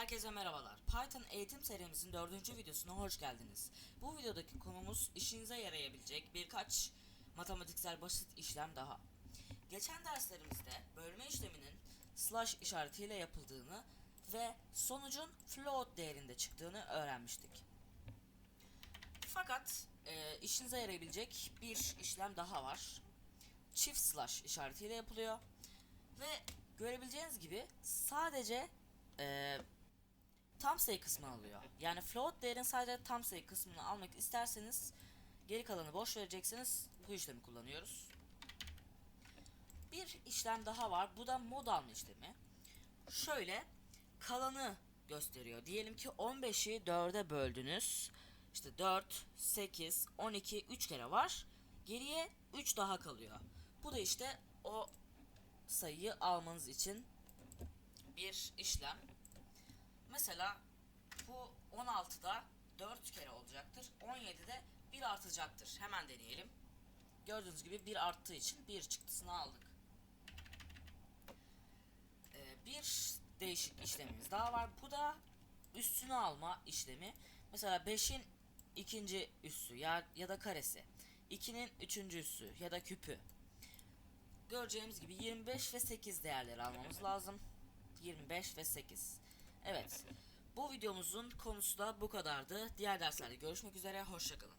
Herkese merhabalar. Python eğitim serimizin dördüncü videosuna hoş geldiniz. Bu videodaki konumuz işinize yarayabilecek birkaç matematiksel basit işlem daha. Geçen derslerimizde bölme işleminin slash işaretiyle yapıldığını ve sonucun float değerinde çıktığını öğrenmiştik. Fakat e, işinize yarayabilecek bir işlem daha var. Çift slash işaretiyle yapılıyor. Ve görebileceğiniz gibi sadece e, tam sayı kısmını alıyor. Yani float değerin sadece tam sayı kısmını almak isterseniz geri kalanı boş vereceksiniz. Bu işlemi kullanıyoruz. Bir işlem daha var. Bu da mod alma işlemi. Şöyle kalanı gösteriyor. Diyelim ki 15'i 4'e böldünüz. İşte 4, 8, 12, 3 kere var. Geriye 3 daha kalıyor. Bu da işte o sayıyı almanız için bir işlem. Mesela bu 16'da 4 kere olacaktır. 17'de 1 artacaktır. Hemen deneyelim. Gördüğünüz gibi 1 arttığı için 1 çıktısını aldık. Ee, bir değişik işlemimiz daha var. Bu da üstünü alma işlemi. Mesela 5'in ikinci üssü ya, ya da karesi. 2'nin üçüncü üssü ya da küpü. Göreceğimiz gibi 25 ve 8 değerleri almamız lazım. 25 ve 8. Evet. Bu videomuzun konusu da bu kadardı. Diğer derslerde görüşmek üzere. Hoşçakalın.